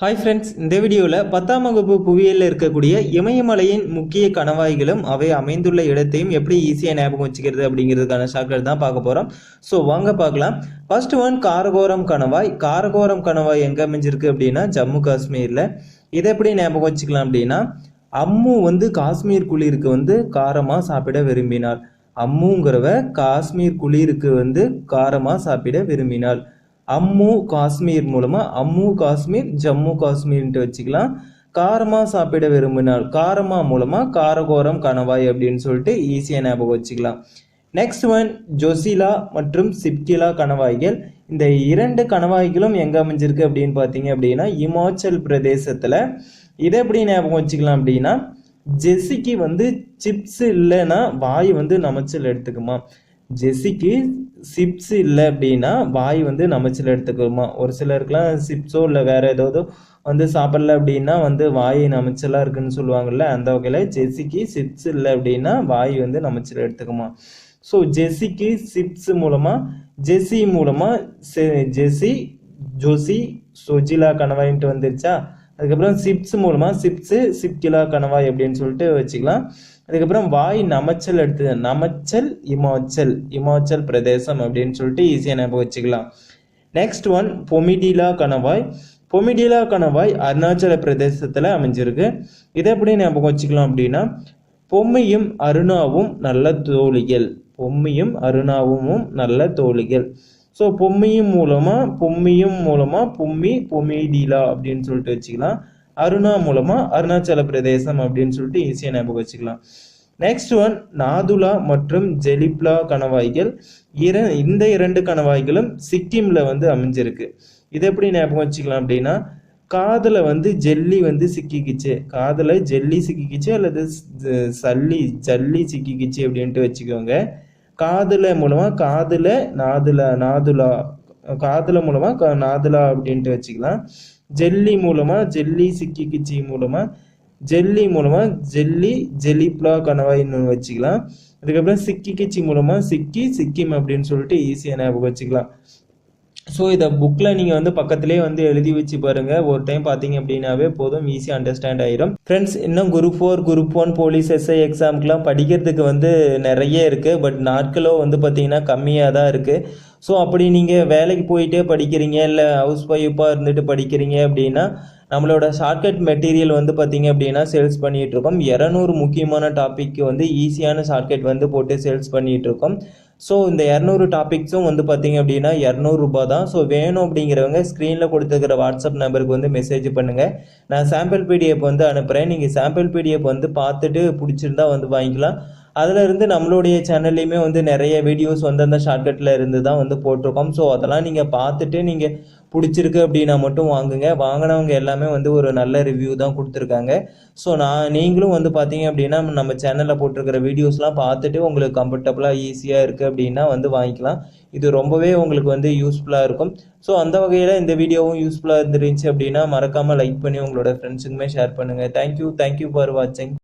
Hi friends இந்த வீடியோவில் பத்தாம் வகுப்பு புவியியலில் இருக்கக்கூடிய இமயமலையின் முக்கிய கணவாய்களும் அவை அமைந்துள்ள இடத்தையும் எப்படி ஈஸியாக ஞாபகம் வச்சுக்கிறது அப்படிங்கிறதுக்கான ஷாக்கள் தான் பார்க்க போகிறோம் ஸோ வாங்க பார்க்கலாம். ஃபர்ஸ்ட் ஒன் காரகோரம் கணவாய். காரகோரம் கணவாய் எங்கே அமைஞ்சிருக்கு அப்படின்னா ஜம்மு காஷ்மீரில். இதை எப்படி ஞாபகம் வச்சுக்கலாம் அப்படின்னா அம்மு வந்து காஷ்மீர் குளிருக்கு வந்து காரமாக சாப்பிட விரும்பினாள். அம்முங்கிறவ காஷ்மீர் குளிருக்கு வந்து காரமாக சாப்பிட விரும்பினாள். அம்மு காஷ்மீர் மூலமாக அம்மு காஷ்மீர் ஜம்மு காஷ்மீர்ன்ட்டு வச்சுக்கலாம். காரமாக சாப்பிட விரும்பினால் காரமாக மூலமாக காரகோரம் கணவாய் அப்படின்னு சொல்லிட்டு ஈஸியாக ஞாபகம் வச்சுக்கலாம். நெக்ஸ்ட் ஒன் ஜொசிலா மற்றும் சிப்கிலா கணவாய்கள். இந்த இரண்டு கணவாய்களும் எங்கே அமைஞ்சிருக்கு அப்படின்னு பார்த்தீங்க அப்படின்னா இமாச்சல் பிரதேசத்தில். இதை எப்படி ஞாபகம் வச்சுக்கலாம் அப்படின்னா ஜெஸ்ஸிக்கு வந்து சிப்ஸ் இல்லைன்னா வாய் வந்து நமைச்சல் எடுத்துக்குமா. ஜெஸ்ஸிக்கு சிப்ஸ் இல்லை அப்படின்னா வாய் வந்து நமைச்சல் எடுத்துக்குமா ஒரு சிலருக்குலாம் சிப்ஸோ இல்லை வேற ஏதாவது வந்து சாப்பிடல அப்படின்னா வந்து வாய் நமைச்சலாக இருக்குன்னு சொல்லுவாங்கல்ல அந்த வகையில் ஜெஸ்ஸிக்கு சிப்ஸ் இல்லை அப்படின்னா வாய் வந்து நமைச்சல் எடுத்துக்குமா ஸோ ஜெஸ்ஸிக்கு சிப்ஸ் மூலமாக ஜெஸ்ஸி மூலமாக ஜெஸ்ஸி ஜோசி சொஜிலா கணவாயின்ட்டு வந்துருச்சா? அதுக்கப்புறம் சிப்ஸ் மூலமாக சிப்ஸு சிப்கிலா கணவாய் அப்படின்னு சொல்லிட்டு வச்சுக்கலாம். அதுக்கப்புறம் வாய் நமைச்சல் எடுத்து நமைச்சல் இமாச்சல் இமாச்சல் பிரதேசம் அப்படின்னு சொல்லிட்டு ஈஸியாக ஞாபகம் வச்சுக்கலாம். நெக்ஸ்ட் ஒன் பொமிடிலா கணவாய். பொமிடிலா கணவாய் அருணாச்சல பிரதேசத்தில் அமைஞ்சிருக்கு. இதை எப்படி ஞாபகம் வச்சுக்கலாம் அப்படின்னா பொம்மையும் அருணாவும் நல்ல தோழிகள். பொம்மையும் அருணாவும் நல்ல தோழிகள். ஸோ பொம்மையும் மூலமாக பொம்மியும் மூலமாக பொம்மி பொமிடிலா அப்படின்னு சொல்லிட்டு வச்சுக்கலாம். அருணா மூலமாக அருணாச்சல பிரதேசம் அப்படின்னு சொல்லிட்டு ஈஸியாக ஞாபகம் வச்சுக்கலாம். நெக்ஸ்ட் ஒன் நாதுலா மற்றும் ஜெலிப்லா கணவாய்கள். இர இந்த இரண்டு கணவாய்களும் சிக்கிமில் வந்து அமைஞ்சிருக்கு. இதை எப்படி ஞாபகம் வச்சுக்கலாம் அப்படின்னா காதில் வந்து ஜெல்லி வந்து சிக்கிக்கிச்சு. காதில் ஜெல்லி சிக்கிக்கிச்சு அல்லது சல்லி ஜல்லி சிக்கிக்கிச்சு அப்படின்ட்டு வச்சுக்கோங்க. காதுல மூலமாக காதுல நாதுலா நாதுலா காதுல மூலமாக நாதுலா அப்படின்ட்டு வச்சுக்கலாம். ஜெல்லி மூலமாக ஜெல்லி சிக்கி கிச்சி மூலமாக ஜெல்லி மூலமாக ஜெல்லி ஜெலிப்லா கணவாயின்னு வச்சுக்கலாம். அதுக்கப்புறம் சிக்கி கிச்சி மூலமாக சிக்கி சிக்கிம் அப்படின்னு சொல்லிட்டு ஈஸியாக ஞாபகம் வச்சுக்கலாம். ஸோ இதை புக்கில் நீங்கள் வந்து பக்கத்துலேயே வந்து எழுதி வச்சு பாருங்கள் ஒரு டைம் பார்த்தீங்க அப்படின்னாவே போதும். ஈஸியாக அண்டர்ஸ்டாண்ட் ஆயிரும். ஃப்ரெண்ட்ஸ் இன்னும் group four group one police SI எக்ஸாம்க்குலாம் படிக்கிறதுக்கு வந்து நிறைய இருக்குது பட் நாட்களோ வந்து பார்த்தீங்கன்னா கம்மியாக தான் இருக்குது ஸோ அப்படி நீங்கள் வேலைக்கு போயிட்டே படிக்கிறீங்க இல்லை ஹவுஸ் ஒய்ஃபாக இருந்துட்டு படிக்கிறீங்க அப்படின்னா நம்மளோட ஷார்ட்கட் மெட்டீரியல் வந்து பார்த்தீங்க அப்படின்னா சேல்ஸ் பண்ணிகிட்டு இருக்கோம். இரநூறு முக்கியமான டாப்பிக்கு வந்து ஈஸியான ஷார்ட்கட் வந்து போட்டு சேல்ஸ் பண்ணிகிட்டு இருக்கோம். ஸோ இந்த இரநூறு டாபிக்ஸும் வந்து பார்த்தீங்க அப்படின்னா இரநூறுபா தான். ஸோ வேணும் அப்படிங்கிறவங்க ஸ்க்ரீனில் கொடுத்துருக்கிற வாட்ஸ்அப் நம்பருக்கு வந்து மெசேஜ் பண்ணுங்கள் நான் சாம்பிள் பிடிஎஃப் வந்து அனுப்புகிறேன் நீங்கள் சாம்பிள் பிடிஎஃப் வந்து பார்த்துட்டு பிடிச்சிருந்தா வந்து வாங்கிக்கலாம். அதில் இருந்து நம்மளுடைய சேனல்லையுமே வந்து நிறைய வீடியோஸ் வந்து அந்த ஷார்ட்கட்டில் இருந்து தான் வந்து போட்டிருக்கோம். ஸோ அதெல்லாம் நீங்கள் பார்த்துட்டு நீங்கள் பிடிச்சிருக்கு அப்படின்னா மட்டும் வாங்குங்க. வாங்கினவங்க எல்லாமே வந்து ஒரு நல்ல ரிவ்யூ தான் கொடுத்துருக்காங்க. ஸோ நான் நீங்களும் வந்து பார்த்தீங்க அப்படின்னா நம்ம சேனலில் போட்டிருக்கிற வீடியோஸ்லாம் பார்த்துட்டு உங்களுக்கு கம்ஃபர்டபுளாக ஈஸியாக இருக்குது அப்படின்னா வந்து வாங்கிக்கலாம். இது ரொம்பவே உங்களுக்கு வந்து யூஸ்ஃபுல்லாக இருக்கும். ஸோ அந்த வகையில் இந்த வீடியோவும் யூஸ்ஃபுல்லாக இருந்துருந்துச்சு அப்படின்னா மறக்காமல் லைக் பண்ணி உங்களோட ஃப்ரெண்ட்ஸுக்குமே ஷேர் பண்ணுங்கள் thank you thank you for வாட்சிங்